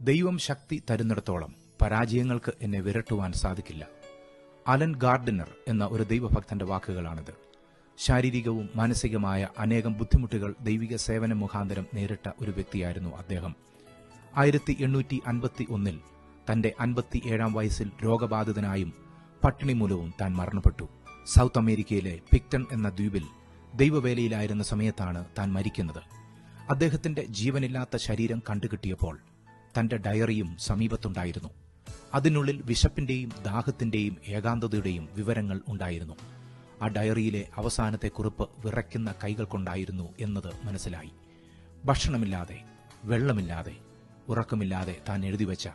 ദൈവം ശക്തി തരുന്നിടത്തോളം പരാജയങ്ങൾക്ക് എന്നെ വിരട്ടുവാൻ സാധിക്കില്ല. അലൻ ഗാർഡിനർ എന്ന ഒരു ദൈവഭക്തന്റെ വാക്കുകളാണിത്. ശാരീരികവും മാനസികമായ അനേകം ബുദ്ധിമുട്ടുകൾ ദൈവിക സേവന മുഖാന്തരം നേരിട്ട ഒരു വ്യക്തിയായിരുന്നു അദ്ദേഹം. ആയിരത്തി എണ്ണൂറ്റി അൻപത്തി ഒന്നിൽ തന്റെ അൻപത്തി ഏഴാം വയസ്സിൽ രോഗബാധിതനായും പട്ടിണി മൂലവും താൻ മരണപ്പെട്ടു. സൗത്ത് അമേരിക്കയിലെ പിക്ടൺ എന്ന ദ്വീപിൽ ദൈവവേലയിലായിരുന്ന സമയത്താണ് താൻ മരിക്കുന്നത്. അദ്ദേഹത്തിന്റെ ജീവനില്ലാത്ത ശരീരം കണ്ടുകിട്ടിയപ്പോൾ തന്റെ ഡയറിയും സമീപത്തുണ്ടായിരുന്നു. അതിനുള്ളിൽ വിശപ്പിന്റെയും ദാഹത്തിന്റെയും ഏകാന്തതയുടെയും വിവരങ്ങൾ ഉണ്ടായിരുന്നു. ആ ഡയറിയിലെ അവസാനത്തെ കുറിപ്പ് വിറയ്ക്കുന്ന കൈകൾ കൊണ്ടായിരുന്നു എന്നത് മനസ്സിലായി. ഭക്ഷണമില്ലാതെ വെള്ളമില്ലാതെ ഉറക്കമില്ലാതെ താൻ എഴുതിവെച്ച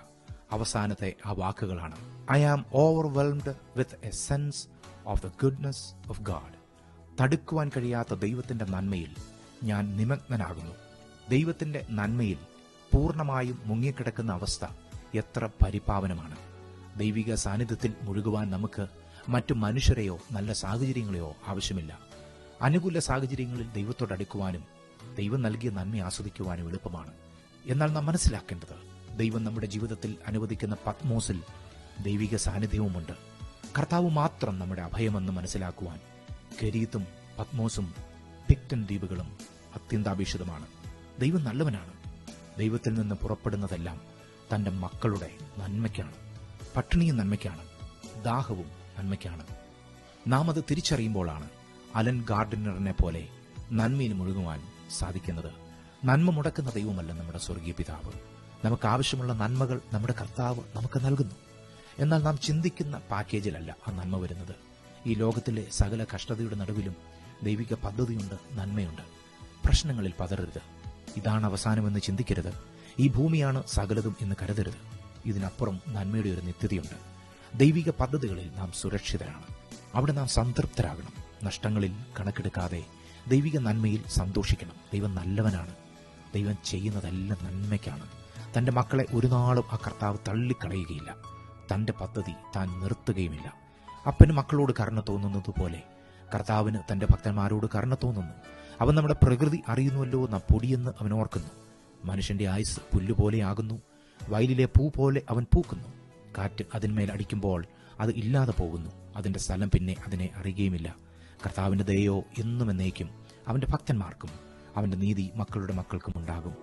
അവസാനത്തെ ആ വാക്കുകളാണ്. I am overwhelmed with a sense of the goodness of God തടുക്കുവാൻ കഴിയാത്ത ദൈവത്തിന്റെ നന്മയിൽ ഞാൻ നിമഗ്നനാകുന്നു. ദൈവത്തിന്റെ നന്മയിൽ പൂർണമായും മുങ്ങിക്കിടക്കുന്ന അവസ്ഥ എത്ര പരിപാവനമാണ്. ദൈവിക സാന്നിധ്യത്തിൽ മുഴുകുവാൻ നമുക്ക് മറ്റു മനുഷ്യരെയോ നല്ല സാഹചര്യങ്ങളെയോ ആവശ്യമില്ല. അനുകൂല സാഹചര്യങ്ങളിൽ ദൈവത്തോടടുക്കുവാനും ദൈവം നൽകിയ നന്മ ആസ്വദിക്കുവാനും എളുപ്പമാണ്. എന്നാൽ നാം മനസ്സിലാക്കേണ്ടത് ദൈവം നമ്മുടെ ജീവിതത്തിൽ അനുവദിക്കുന്ന പത്മോസിൽ ദൈവിക സാന്നിധ്യവുമുണ്ട്. കർത്താവ് മാത്രം നമ്മുടെ അഭയമെന്ന് മനസ്സിലാക്കുവാൻ കരീത്തും പത്മോസും പിക്ടൻ ദ്വീപുകളും അത്യന്താപേക്ഷിതമാണ്. ദൈവം നല്ലവനാണ്. ദൈവത്തിൽ നിന്ന് പുറപ്പെടുന്നതെല്ലാം തന്റെ മക്കളുടെ നന്മയ്ക്കാണ്. പട്ടിണിയും നന്മയ്ക്കാണ്. ദാഹവും നന്മയ്ക്കാണ്. നാം അത് തിരിച്ചറിയുമ്പോഴാണ് അലൻ ഗാർഡനറിനെ പോലെ നന്മയിൽ മുഴുകുവാൻ സാധിക്കുന്നത്. നന്മ മുടക്കുന്ന ദൈവമല്ല നമ്മുടെ സ്വർഗീയ പിതാവ്. നമുക്ക് ആവശ്യമുള്ള നന്മകൾ നമ്മുടെ കർത്താവ് നമുക്ക് നൽകുന്നു. എന്നാൽ നാം ചിന്തിക്കുന്ന പാക്കേജിലല്ല ആ നന്മ വരുന്നത്. ഈ ലോകത്തിലെ സകല കഷ്ടതയുടെ നടുവിലും ദൈവിക പദ്ധതിയുണ്ട് നന്മയുണ്ട്. പ്രശ്നങ്ങളിൽ പതറരുത്. ഇതാണ് അവസാനമെന്ന് ചിന്തിക്കരുത്. ഈ ഭൂമിയാണ് സകലതും എന്ന് കരുതരുത്. ഇതിനപ്പുറം നന്മയുടെ ഒരു നിത്യതയുണ്ട്. ദൈവിക പദ്ധതികളിൽ നാം സുരക്ഷിതരാണ്. അവിടെ നാം സംതൃപ്തരാകണം. നഷ്ടങ്ങളിൽ കണക്കെടുക്കാതെ ദൈവിക നന്മയിൽ സന്തോഷിക്കണം. ദൈവം നല്ലവനാണ്. ദൈവം ചെയ്യുന്നതെല്ലാം നന്മയ്ക്കാണ്. തന്റെ മക്കളെ ഒരു നാളും ആ കർത്താവ് തള്ളിക്കളയുകയില്ല. തന്റെ പദ്ധതി താൻ നിർത്തുകയുമില്ല. അപ്പന് മക്കളോട് കരുണ തോന്നുന്നത് പോലെ കർത്താവിന് തന്റെ ഭക്തന്മാരോട് കരുണ തോന്നുന്നു. അവൻ നമ്മുടെ പ്രകൃതി അറിയുന്നുവല്ലോ നാം പൊടിയെന്ന് അവൻ ഓർക്കുന്നു. മനുഷ്യന്റെ ആയുസ് പുല്ലുപോലെയാകുന്നു. വയലിലെ പൂ പോലെ അവൻ പൂക്കുന്നു. കാറ്റ് അതിന്മേൽ അടിക്കുമ്പോൾ അത് ഇല്ലാതെ പോകുന്നു. അതിന്റെ സ്ഥലം പിന്നെ അതിനെ അറിയുകയുമില്ല. കർത്താവിന്റെ ദയോ എന്നും എന്നേക്കും അവന്റെ ഭക്തന്മാർക്കും അവന്റെ നീതി മക്കളുടെ മക്കൾക്കും ഉണ്ടാകും.